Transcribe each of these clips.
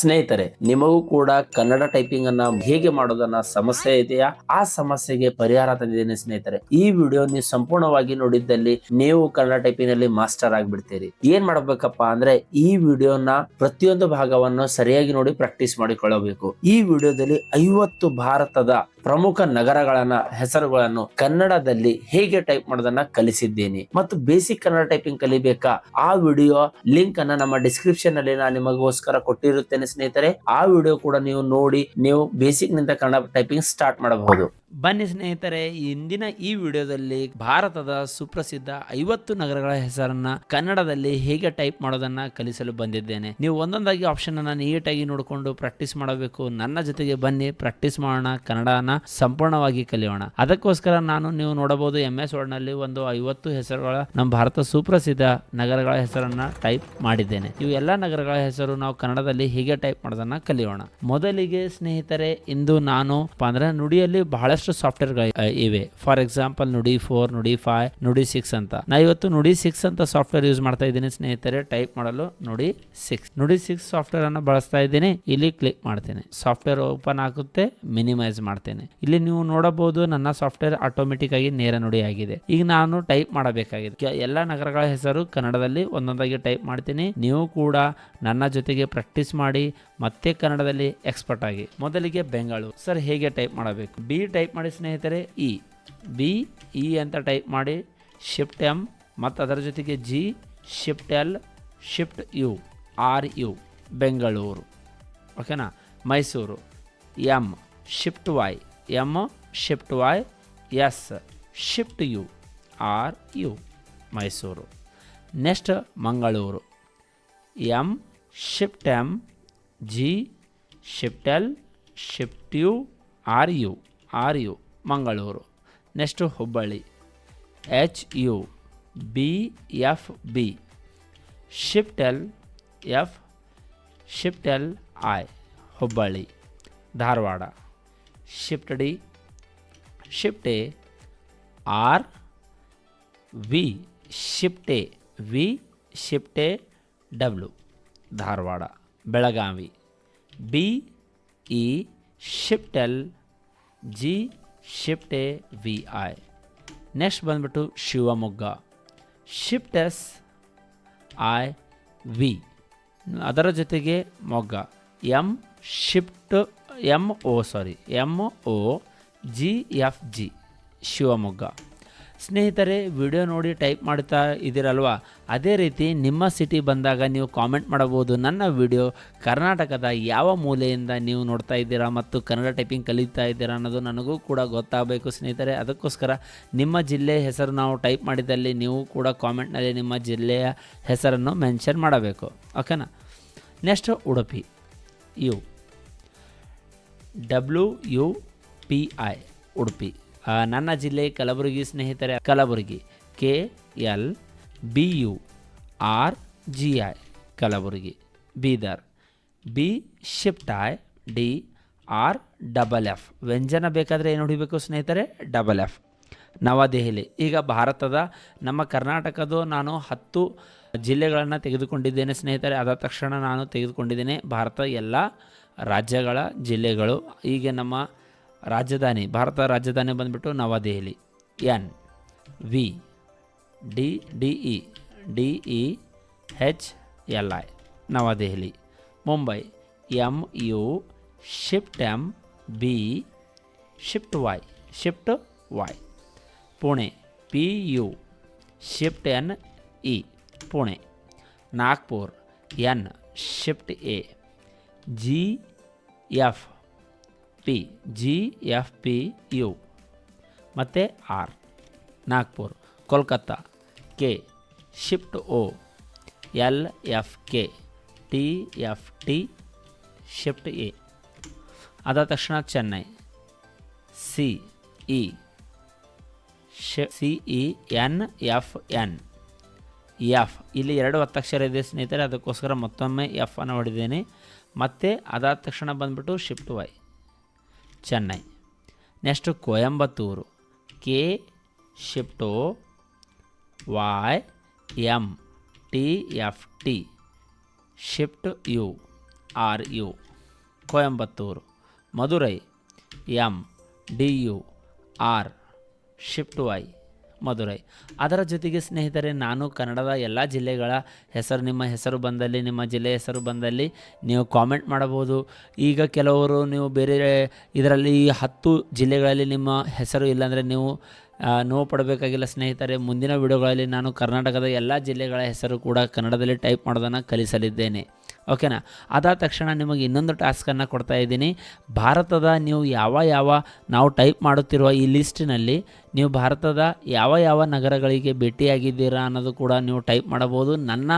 ಸ್ನೇಹಿತರೆ, ನಿಮಗೂ ಕೂಡ ಕನ್ನಡ ಟೈಪಿಂಗ್ ಅನ್ನ ಹೇಗೆ ಮಾಡೋದನ್ನ ಸಮಸ್ಯೆ ಇದೆಯಾ? ಆ ಸಮಸ್ಯೆಗೆ ಪರಿಹಾರ ತಂದಿದ್ದೇನೆ ಸ್ನೇಹಿತರೆ. ಈ ವಿಡಿಯೋ ನೀವು ಸಂಪೂರ್ಣವಾಗಿ ನೋಡಿದ್ದಲ್ಲಿ ನೀವು ಕನ್ನಡ ಟೈಪಿಂಗ್ನಲ್ಲಿ ಮಾಸ್ಟರ್ ಆಗಿಬಿಡ್ತೀರಿ. ಏನ್ ಮಾಡ್ಬೇಕಪ್ಪ ಅಂದ್ರೆ, ಈ ವಿಡಿಯೋನ ಪ್ರತಿಯೊಂದು ಭಾಗವನ್ನು ಸರಿಯಾಗಿ ನೋಡಿ ಪ್ರಾಕ್ಟೀಸ್ ಮಾಡಿಕೊಳ್ಳಬೇಕು. ಈ ವಿಡಿಯೋದಲ್ಲಿ ಐವತ್ತು ಭಾರತದ ಪ್ರಮುಖ ನಗರಗಳನ್ನ, ಹೆಸರುಗಳನ್ನು ಕನ್ನಡದಲ್ಲಿ ಹೇಗೆ ಟೈಪ್ ಮಾಡೋದನ್ನ ಕಲಿಸಿದ್ದೀನಿ. ಮತ್ತು ಬೇಸಿಕ್ ಕನ್ನಡ ಟೈಪಿಂಗ್ ಕಲಿಬೇಕಾ? ಆ ವಿಡಿಯೋ ಲಿಂಕ್ ಅನ್ನ ನಮ್ಮ ಡಿಸ್ಕ್ರಿಪ್ಷನ್ ಅಲ್ಲಿ ನಾನು ನಿಮಗೋಸ್ಕರ ಕೊಟ್ಟಿರುತ್ತೇನೆ ಸ್ನೇಹಿತರೆ, ಆ ವಿಡಿಯೋ ಕೂಡ ನೀವು ನೋಡಿ, ನೀವು ಬೇಸಿಕ್ನಿಂದ ಕನ್ನಡ ಟೈಪಿಂಗ್ ಸ್ಟಾರ್ಟ್ ಮಾಡಬಹುದು. ಬನ್ನಿ ಸ್ನೇಹಿತರೆ, ಇಂದಿನ ಈ ವಿಡಿಯೋದಲ್ಲಿ ಭಾರತದ ಸುಪ್ರಸಿದ್ಧ ಐವತ್ತು ನಗರಗಳ ಹೆಸರನ್ನ ಕನ್ನಡದಲ್ಲಿ ಹೇಗೆ ಟೈಪ್ ಮಾಡೋದನ್ನ ಕಲಿಸಲು ಬಂದಿದ್ದೇನೆ. ನೀವು ಒಂದೊಂದಾಗಿ ಆಪ್ಷನ್ ಅನ್ನ ನೀಟಾಗಿ ನೋಡಿಕೊಂಡು ಪ್ರಾಕ್ಟೀಸ್ ಮಾಡಬೇಕು. ನನ್ನ ಜೊತೆಗೆ ಬನ್ನಿ ಪ್ರಾಕ್ಟೀಸ್ ಮಾಡೋಣ, ಕನ್ನಡನ ಸಂಪೂರ್ಣವಾಗಿ ಕಲಿಯೋಣ. ಅದಕ್ಕೋಸ್ಕರ ನಾನು ನೀವು ನೋಡಬಹುದು ಎಂ ಎಸ್ನಲ್ಲಿ ಒಂದು ಐವತ್ತು ಹೆಸರುಗಳ ನಮ್ಮ ಭಾರತ ಸುಪ್ರಸಿದ್ಧ ನಗರಗಳ ಹೆಸರನ್ನ ಟೈಪ್ ಮಾಡಿದ್ದೇನೆ. ಇವು ಎಲ್ಲ ನಗರಗಳ ಹೆಸರು ನಾವು ಕನ್ನಡದಲ್ಲಿ ಹೇಗೆ ಟೈಪ್ ಮಾಡೋದನ್ನ ಕಲಿಯೋಣ. ಮೊದಲಿಗೆ ಸ್ನೇಹಿತರೆ, ಇಂದು ನಾನು ಅಂದ್ರೆ ನುಡಿಯಲ್ಲಿ ಬಹಳಷ್ಟು ಸಾಫ್ಟ್ವೇರ್ ಇವೆ. For example Nudi four Nudi five Nudi six ಅಂತ. ನಾ ಇವತ್ತು ನುಡಿ ಸಿಕ್ಸ್ ಅಂತ ಸಾಫ್ಟ್ವೇರ್ ಯೂಸ್ ಮಾಡ್ತಾ ಇದ್ದೀನಿ ಸ್ನೇಹಿತರೆ. ಟೈಪ್ ಮಾಡಲು ನುಡಿ ಸಿಕ್ಸ್ ನುಡಿ ಸಿಕ್ಸ್ ಸಾಫ್ಟ್ವೇರ್ ಅನ್ನು ಬಳಸ್ತಾ ಇದ್ದೀನಿ. ಇಲ್ಲಿ ಕ್ಲಿಕ್ ಮಾಡ್ತೇನೆ. ಸಾಫ್ಟ್ವೇರ್ ಓಪನ್ ಆಗುತ್ತೆ ಮಿನಿಮೈಸ್ ಮಾಡ್ತೇನೆ. ಇಲ್ಲಿ ನೀವು ನೋಡಬಹುದು ನನ್ನ ಸಾಫ್ಟ್ವೇರ್ ಆಟೋಮೆಟಿಕ್ ಆಗಿ ನೇರ ನುಡಿ ಆಗಿದೆ. ಈಗ ನಾನು ಟೈಪ್ ಮಾಡಬೇಕಾಗಿದೆ. ಎಲ್ಲ ನಗರಗಳ ಹೆಸರು ಕನ್ನಡದಲ್ಲಿ ಒಂದೊಂದಾಗಿ ಟೈಪ್ ಮಾಡ್ತೀನಿ. ನೀವು ಕೂಡ ನನ್ನ ಜೊತೆಗೆ ಪ್ರಾಕ್ಟೀಸ್ ಮಾಡಿ ಮತ್ತೆ ಕನ್ನಡದಲ್ಲಿ ಎಕ್ಸ್ಪರ್ಟ್ ಆಗಿ ಮೊದಲಿಗೆ ಬೆಂಗಳೂರು. ಸರ್, ಹೇಗೆ ಟೈಪ್ ಮಾಡಬೇಕು? ಬಿ ಟೈಪ್ ಮಾಡಿ ಸ್ನೇಹಿತರೆ ಇ ಬಿ ಇ ಅಂತ ಟೈಪ್ ಮಾಡಿ ಶಿಫ್ಟ್ ಎಂ ಮತ್ತು ಅದರ ಜೊತೆಗೆ G shift L shift U R U Bengaluru. ಓಕೆನಾ Mysuru. M shift Y M shift Y S shift U R U Mysuru. Next Mangaluru. M shift M G shift L shift U R U R U Mangaluru next Hubballi H U B F B shift L F shift L I Hubballi Dharwad shift D shift A R V shift A V shift A W Dharwad Belagavi. B E shift L G shift A V I. Next ಬಂದ್ಬಿಟ್ಟು Shivamogga. Shift S I V. ಅದರ ಜೊತೆಗೆ Mogga. M shift M O sorry M O, G F G, Shivamogga. ಸ್ನೇಹಿತರೆ, video ನೋಡಿ type ಮಾಡ್ತಾ ಇದ್ದೀರಲ್ವ? ಅದೇ ರೀತಿ ನಿಮ್ಮ city ಬಂದಾಗ ನೀವು ಕಾಮೆಂಟ್ ಮಾಡಬಹುದು. ನನ್ನ ವಿಡಿಯೋ ಕರ್ನಾಟಕದ ಯಾವ ಮೂಲೆಯಿಂದ ನೀವು ನೋಡ್ತಾ ಇದ್ದೀರಾ ಮತ್ತು ಕನ್ನಡ ಟೈಪಿಂಗ್ ಕಲಿತಾ ಇದ್ದೀರಾ ಅನ್ನೋದು ನನಗೂ ಕೂಡ ಗೊತ್ತಾಗಬೇಕು ಸ್ನೇಹಿತರೆ. ಅದಕ್ಕೋಸ್ಕರ ನಿಮ್ಮ ಜಿಲ್ಲೆ ಹೆಸರು ನಾವು ಟೈಪ್ ಮಾಡಿದಲ್ಲಿ ನೀವು ಕೂಡ ಕಾಮೆಂಟ್ನಲ್ಲಿ ನಿಮ್ಮ ಜಿಲ್ಲೆಯ ಹೆಸರನ್ನು ಮೆನ್ಷನ್ ಮಾಡಬೇಕು. ಓಕೆನಾ? Next Udupi. U. W U P I. Udupi. ನನ್ನ ಜಿಲ್ಲೆ ಕಲಬುರಗಿ ಸ್ನೇಹಿತರೆ, Kalaburagi. K L B U R G I, Kalaburagi. Bidar. B shift I, D R double F. ವ್ಯಂಜನ ಬೇಕಾದರೆ ಏನು ಹೊಡಿಬೇಕು ಸ್ನೇಹಿತರೆ? Double F. ನವದೆಹಲಿ. ಈಗ ಭಾರತದ, ನಮ್ಮ ಕರ್ನಾಟಕದ ನಾನು ಹತ್ತು ಜಿಲ್ಲೆಗಳನ್ನು ತೆಗೆದುಕೊಂಡಿದ್ದೇನೆ ಸ್ನೇಹಿತರೆ. ಅದಾದ ತಕ್ಷಣ ನಾನು ತೆಗೆದುಕೊಂಡಿದ್ದೇನೆ. ಭಾರತ ಎಲ್ಲ ರಾಜ್ಯಗಳ ಜಿಲ್ಲೆಗಳು. ಈಗ ನಮ್ಮ ರಾಜಧಾನಿ ಭಾರತ ರಾಜಧಾನಿ ಬಂದ್ಬಿಟ್ಟು Navadehali N V D D E D E H L I Navadehali Mumbai M U shift M B shift Y shift Y Pune P U shift N E Pune Nagpur N shift A G F P G F P U ಮತ್ತು R Nagpur, Kolkata. K shift O L F K T F T shift A ಅದಾದ ತಕ್ಷಣ Chennai. C E C E N F N F ಇಲ್ಲಿ ಎರಡು ಒತ್ತಕ್ಷರ ಇದೆ ಸ್ನೇಹಿತರೆ, ಅದಕ್ಕೋಸ್ಕರ ಮತ್ತೊಮ್ಮೆ F ಅನ್ನು ಹೊಡೆದೇನೆ ಮತ್ತು ಅದಾದ ತಕ್ಷಣ ಬಂದುಬಿಟ್ಟು shift Y Chennai. Next Coimbatore. K shift O Y M TFT shift U R U. Coimbatore. Madurai M D U R. Shift Y. Madurai ಅದರ ಜೊತೆಗೆ ಸ್ನೇಹಿತರೆ, ನಾನು ಕನ್ನಡದ ಎಲ್ಲ ಜಿಲ್ಲೆಗಳ ಹೆಸರು, ನಿಮ್ಮ ಹೆಸರು ಬಂದಲ್ಲಿ, ನಿಮ್ಮ ಜಿಲ್ಲೆ ಹೆಸರು ಬಂದಲ್ಲಿ ನೀವು ಕಾಮೆಂಟ್ ಮಾಡಬಹುದು. ಈಗ ಕೆಲವರು ನೀವು ಬೇರೆ ಇದರಲ್ಲಿ ಹತ್ತು ಜಿಲ್ಲೆಗಳಲ್ಲಿ ನಿಮ್ಮ ಹೆಸರು ಇಲ್ಲಾಂದರೆ ನೀವು ನೋವು ಪಡಬೇಕಾಗಿಲ್ಲ ಸ್ನೇಹಿತರೆ. ಮುಂದಿನ ವಿಡಿಯೋಗಳಲ್ಲಿ ನಾನು ಕರ್ನಾಟಕದ ಎಲ್ಲ ಜಿಲ್ಲೆಗಳ ಹೆಸರು ಕೂಡ ಕನ್ನಡದಲ್ಲಿ ಟೈಪ್ ಮಾಡೋದನ್ನು ಕಲಿಸಲಿದ್ದೇನೆ. ಓಕೆನಾ? ಅದಾದ ತಕ್ಷಣ ನಿಮಗೆ ಇನ್ನೊಂದು ಟಾಸ್ಕನ್ನು ಕೊಡ್ತಾ ಇದ್ದೀನಿ. ಭಾರತದ ನೀವು ಯಾವ ಯಾವ ನಾವು ಟೈಪ್ ಮಾಡುತ್ತಿರುವ ಈ ಲಿಸ್ಟಿನಲ್ಲಿ ನೀವು ಭಾರತದ ಯಾವ ಯಾವ ನಗರಗಳಿಗೆ ಭೇಟಿಯಾಗಿದ್ದೀರಾ ಅನ್ನೋದು ಕೂಡ ನೀವು ಟೈಪ್ ಮಾಡಬಹುದು. ನನ್ನ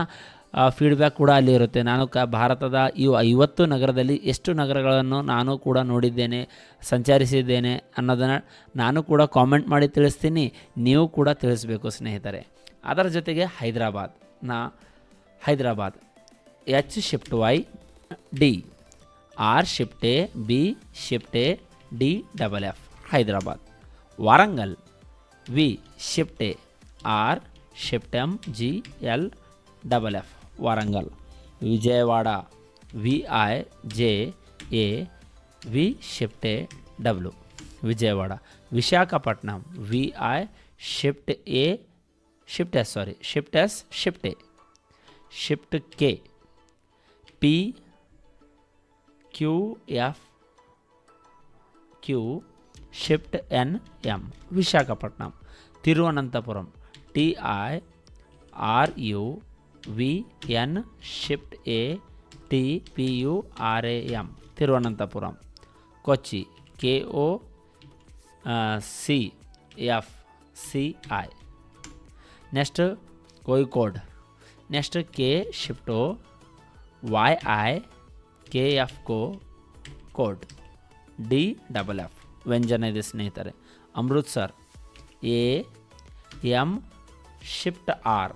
ಫೀಡ್ಬ್ಯಾಕ್ ಕೂಡ ಅಲ್ಲಿ ಇರುತ್ತೆ. ನಾನು ಕ, ಭಾರತದ ಈ ಐವತ್ತು ನಗರದಲ್ಲಿ ಎಷ್ಟು ನಗರಗಳನ್ನು ನಾನು ಕೂಡ ನೋಡಿದ್ದೇನೆ, ಸಂಚರಿಸಿದ್ದೇನೆ ಅನ್ನೋದನ್ನು ನಾನು ಕೂಡ ಕಾಮೆಂಟ್ ಮಾಡಿ ತಿಳಿಸ್ತೀನಿ. ನೀವು ಕೂಡ ತಿಳಿಸ್ಬೇಕು ಸ್ನೇಹಿತರೆ. ಅದರ ಜೊತೆಗೆ ಹೈದರಾಬಾದ್. ನಾ, Hyderabad. H shift Y D R shift A B shift A D double F Hyderabad Warangal V shift A R shift M G L double F Warangal Vijayawada V I J A V shift A W Vijayawada Visakhapatnam V I shift A shift S sorry shift S shift A shift K P Q F Q shift N M Visakhapatnam Thiruvananthapuram T I R U V N shift A T P U R A M Thiruvananthapuram Kochi K O C F C I next कोई code next K shift O shift Y I K F co code D double F ವ್ಯಂಜನ ಇದೆ ಸ್ನೇಹಿತರೆ Amritsar A M shift R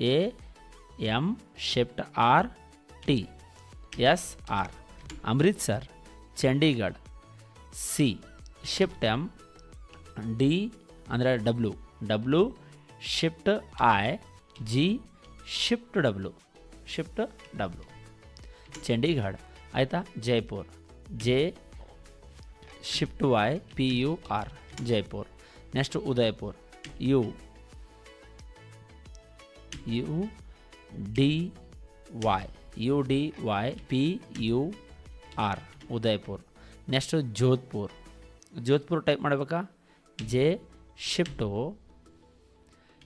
A M shift R T S R Amritsar Chandigarh C shift M D ಅಂದರೆ W W shift I G shift W shift W Chandigarh ಆಯಿತಾ Jaipur J shift Y P U R Jaipur next Udaipur U U D Y U D Y P U R Udaipur next Jodhpur Jodhpur type ಮಾಡಬೇಕಾ J shift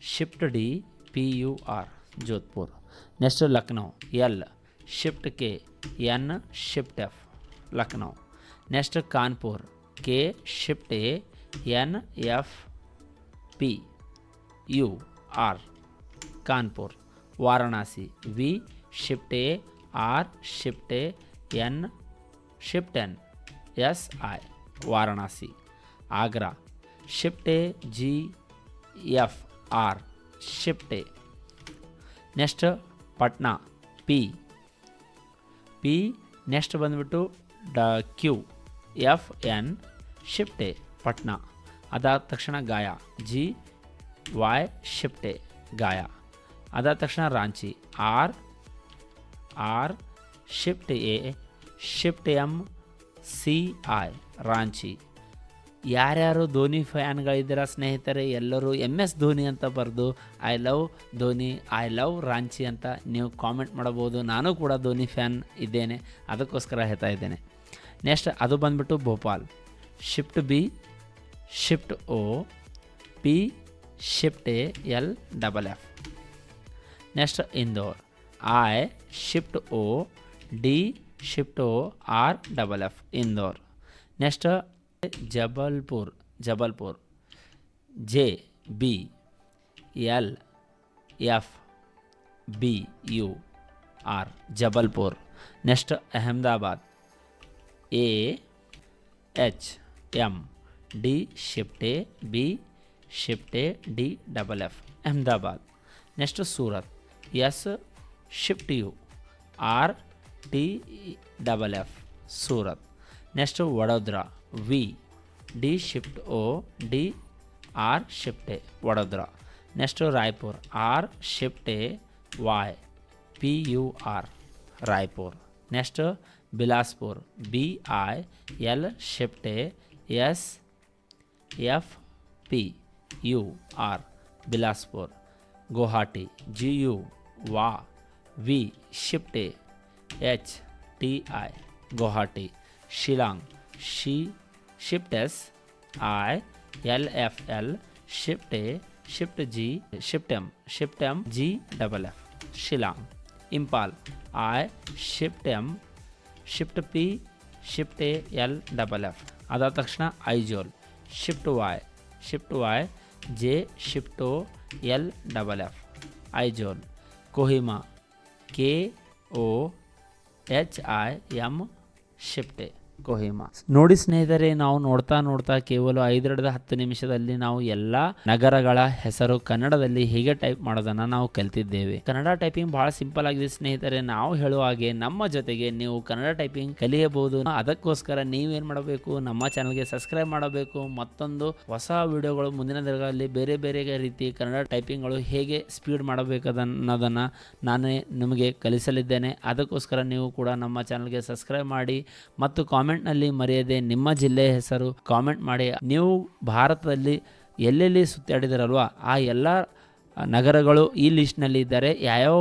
shift D P U R Jodhpur next Lucknow L shift K N shift F Lucknow next Kanpur K shift A N F P U R Kanpur Varanasi V shift A R shift N shift N S I Varanasi Agra shift A G F R shift A next Patna P P next ಬಂದುಬಿಟ್ಟು ಡ Q F N shift A Patna ಅದಾದ ತಕ್ಷಣ Gaya G Y shift A ಗಾಯ ಅದಾದ ತಕ್ಷಣ Ranchi R R shift A shift M C I Ranchi ಯಾರ್ಯಾರು ಧೋನಿ ಫ್ಯಾನ್ಗಳಿದ್ದೀರಾ ಸ್ನೇಹಿತರೆ, ಎಲ್ಲರೂ ಎಂ ಎಸ್ ಧೋನಿ ಅಂತ ಬರೆದು, I love Dhoni, I love Ranchi ಅಂತ ನೀವು ಕಾಮೆಂಟ್ ಮಾಡಬಹುದು. ನಾನು ಕೂಡ ಧೋನಿ ಫ್ಯಾನ್ ಇದ್ದೇನೆ, ಅದಕ್ಕೋಸ್ಕರ ಹೇಳ್ತಾ ಇದ್ದೇನೆ. ನೆಕ್ಸ್ಟ್, ಅದು ಬಂದ್ಬಿಟ್ಟು Bhopal. Shift B, shift O, P, shift A, L, double F. Next, Indore. I, shift O, D, shift O, R, double F, Indore. Next Jabalpur Jabalpur J B L F B U R Jabalpur, next Ahmedabad A H M D shift A B shift A D double F Ahmedabad, next Surat S shift U R T double F Surat, next Vadodara V D shift O D R shift Vadodara next Raipur R shift Y P U R Raipur next Bilaspur B I L shift S F P U R Bilaspur Guwahati G U वा V shift H T I Guwahati Shillong she shift S I L F L shift A shift G shift M shift M G double F Shillong Imphal I shift M shift P shift A L double F ಅದಾದ ತಕ್ಷಣ Aizawl shift Y shift Y J shift O L double F Aizawl Kohima K O H I M ಶಿಫ್ಟೆ Kohima ನೋಡಿ ಸ್ನೇಹಿತರೆ, ನಾವು ನೋಡ್ತಾ ನೋಡ್ತಾ ಕೇವಲ ಐದರಿಂದ ಹತ್ತು ನಿಮಿಷದಲ್ಲಿ ನಾವು ಎಲ್ಲ ನಗರಗಳ ಹೆಸರು ಕನ್ನಡದಲ್ಲಿ ಹೇಗೆ ಟೈಪ್ ಮಾಡೋದನ್ನ ನಾವು ಕಲಿತಿದ್ದೇವೆ. ಕನ್ನಡ ಟೈಪಿಂಗ್ ಬಹಳ ಸಿಂಪಲ್ ಆಗಿದೆ ಸ್ನೇಹಿತರೆ. ನಾವು ಹೇಳುವ ಹಾಗೆ ನಮ್ಮ ಜೊತೆಗೆ ನೀವು ಕನ್ನಡ ಟೈಪಿಂಗ್ ಕಲಿಯಬಹುದು. ಅದಕ್ಕೋಸ್ಕರ ನೀವೇನ್ ಮಾಡಬೇಕು? ನಮ್ಮ ಚಾನಲ್ಗೆ ಸಬ್ಸ್ಕ್ರೈಬ್ ಮಾಡಬೇಕು. ಮತ್ತೊಂದು ಹೊಸ ವಿಡಿಯೋಗಳು ಮುಂದಿನ ದಿನಗಳಲ್ಲಿ ಬೇರೆ ಬೇರೆ ರೀತಿ ಕನ್ನಡ ಟೈಪಿಂಗ್ಗಳು ಹೇಗೆ ಸ್ಪೀಡ್ ಮಾಡಬೇಕನ್ನೋದನ್ನು ನಾನೇ ನಿಮಗೆ ಕಲಿಸಲಿದ್ದೇನೆ. ಅದಕ್ಕೋಸ್ಕರ ನೀವು ಕೂಡ ನಮ್ಮ ಚಾನಲ್ಗೆ ಸಬ್ಸ್ಕ್ರೈಬ್ ಮಾಡಿ ಮತ್ತು ಕಾಮೆಂಟ್ನಲ್ಲಿ ಮರೆಯದೆ ನಿಮ್ಮ ಜಿಲ್ಲೆಯ ಹೆಸರು ಕಾಮೆಂಟ್ ಮಾಡಿ. ನೀವು ಭಾರತದಲ್ಲಿ ಎಲ್ಲೆಲ್ಲಿ ಸುತ್ತಾಡಿದಿರಲ್ವಾ? ಆ ಎಲ್ಲ ನಗರಗಳು ಈ ಲಿಸ್ಟ್ನಲ್ಲಿ ಇದ್ದಾರೆ ಯಾವ್ಯಾವ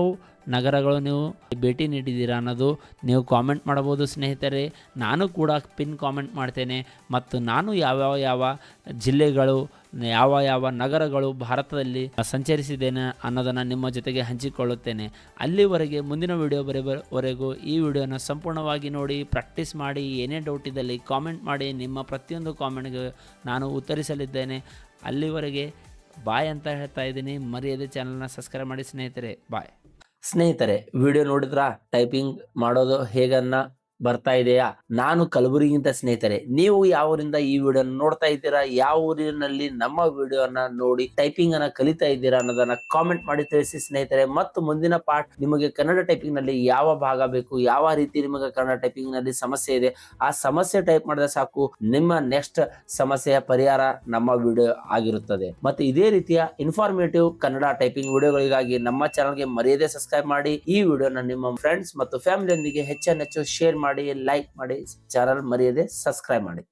ನಗರಗಳು ನೀವು ಭೇಟಿ ನೀಡಿದ್ದೀರಾ ಅನ್ನೋದು ನೀವು ಕಾಮೆಂಟ್ ಮಾಡಬಹುದು ಸ್ನೇಹಿತರೆ. ನಾನು ಕೂಡ ಪಿನ್ ಕಾಮೆಂಟ್ ಮಾಡ್ತೇನೆ. ಮತ್ತು ನಾನು ಯಾವ್ಯಾವ ಯಾವ ಜಿಲ್ಲೆಗಳು, ಯಾವ ಯಾವ ನಗರಗಳು ಭಾರತದಲ್ಲಿ ಸಂಚರಿಸಿದ್ದೇನೆ ಅನ್ನೋದನ್ನು ನಿಮ್ಮ ಜೊತೆಗೆ ಹಂಚಿಕೊಳ್ಳುತ್ತೇನೆ. ಅಲ್ಲಿವರೆಗೆ ಮುಂದಿನ ವಿಡಿಯೋ ಬರೆವರೆಗೂ ಈ ವಿಡಿಯೋನ ಸಂಪೂರ್ಣವಾಗಿ ನೋಡಿ ಪ್ರಾಕ್ಟೀಸ್ ಮಾಡಿ, ಏನೇ ಡೌಟ್ ಇದ್ದಲ್ಲಿ ಕಾಮೆಂಟ್ ಮಾಡಿ, ನಿಮ್ಮ ಪ್ರತಿಯೊಂದು ಕಾಮೆಂಟ್ಗೆ ನಾನು ಉತ್ತರಿಸಲಿದ್ದೇನೆ. ಅಲ್ಲಿವರೆಗೆ ಬಾಯ್ ಅಂತ ಹೇಳ್ತಾ ಇದ್ದೀನಿ. ಮರೆಯದೆ ಚಾನಲ್ನ ಸಬ್ಸ್ಕ್ರೈಬ್ ಮಾಡಿ ಸ್ನೇಹಿತರೆ. ಬಾಯ್ ಸ್ನೇಹಿತರೆ ವಿಡಿಯೋ ನೋಡಿದ್ರ? ಟೈಪಿಂಗ್ ಮಾಡೋದು ಹೇಗನ್ನ ಬರ್ತಾ ಇದೆಯಾ? ನಾನು ಕಲಬುರಗಿಂತ ಸ್ನೇಹಿತರೆ, ನೀವು ಯಾವ ಊರಿಂದ ಈ ವಿಡಿಯೋ ನೋಡ್ತಾ ಇದ್ದೀರಾ? ಯಾವ ಊರಿನಲ್ಲಿ ನಮ್ಮ ವಿಡಿಯೋನ ನೋಡಿ ಟೈಪಿಂಗ್ ಅನ್ನ ಕಲಿತಾ ಇದ್ದೀರಾ ಅನ್ನೋದನ್ನ ಕಾಮೆಂಟ್ ಮಾಡಿ ತಿಳಿಸಿ ಸ್ನೇಹಿತರೆ. ಮತ್ತು ಮುಂದಿನ ಪಾರ್ಟ್ ನಿಮಗೆ ಕನ್ನಡ ಟೈಪಿಂಗ್ನಲ್ಲಿ ಯಾವ ಭಾಗ ಬೇಕು? ಯಾವ ರೀತಿ ನಿಮಗೆ ಕನ್ನಡ ಟೈಪಿಂಗ್ನಲ್ಲಿ ಸಮಸ್ಯೆ ಇದೆ? ಆ ಸಮಸ್ಯೆ ಟೈಪ್ ಮಾಡಿದ್ರೆ ಸಾಕು. ನಿಮ್ಮ ನೆಕ್ಸ್ಟ್ ಸಮಸ್ಯೆಯ ಪರಿಹಾರ ನಮ್ಮ ವಿಡಿಯೋ ಆಗಿರುತ್ತದೆ. ಮತ್ತೆ ಇದೇ ರೀತಿಯ ಇನ್ಫಾರ್ಮೇಟಿವ್ ಕನ್ನಡ ಟೈಪಿಂಗ್ ವಿಡಿಯೋಗಳಿಗಾಗಿ ನಮ್ಮ ಚಾನಲ್ಗೆ ಮರ್ಯಾದೆ ಸಬ್ಸ್ಕ್ರೈಬ್ ಮಾಡಿ. ಈ ವಿಡಿಯೋನ ನಿಮ್ಮ ಫ್ರೆಂಡ್ಸ್ ಮತ್ತು ಫ್ಯಾಮಿಲಿಯೊಂದಿಗೆ ಹೆಚ್ಚು ಶೇರ್ ಮಾಡಿ ಲೈಕ್ ಮಾಡಿ ಚಾನಲ್ ಮರೆಯದೆ ಸಬ್ಸ್ಕ್ರೈಬ್ ಮಾಡಿ.